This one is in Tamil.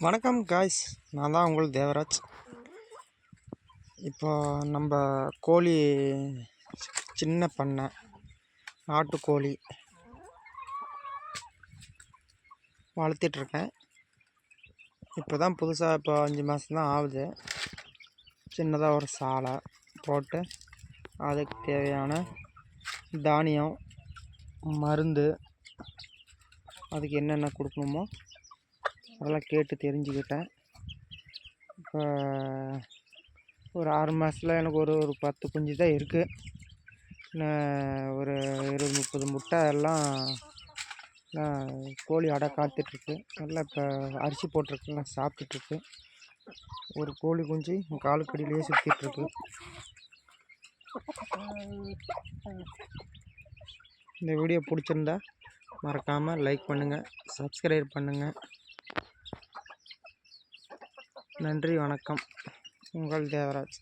வணக்கம் காய்ஸ் நான் தான் உங்கள் தேவராஜ். இப்போ நம்ம கோழி சின்ன பண்ணை நாட்டுக்கோழி வளர்த்திட்ருக்கேன். இப்போ தான் புதுசாக இப்போ அஞ்சு மாதம் தான் ஆகுது. சின்னதாக ஒரு சாலை போட்டு அதுக்கு தேவையான தானியம் மருந்து அதுக்கு என்னென்ன கொடுக்கணுமோ அதெல்லாம் கேட்டு தெரிஞ்சுக்கிட்டேன். இப்போ ஒரு ஆறு மாதத்தில் எனக்கு ஒரு ஒரு பத்து குஞ்சு தான் இருக்குது ஒரு இருபது முப்பது முட்டை எல்லாம் கோழி அடை காத்துட்ருக்கு. நல்லா இப்போ அரிசி போட்டிருக்குங்க சாப்பிட்டுட்ருக்கு. ஒரு கோழி குஞ்சு காலுக்கடியிலேயே சுற்றிட்டுருக்கு இந்த வீடியோ பிடிச்சிருந்தா மறக்காமல் லைக் பண்ணுங்கள் சப்ஸ்கிரைப் பண்ணுங்கள் நன்றி வணக்கம். உங்கள் தேவராஜ்.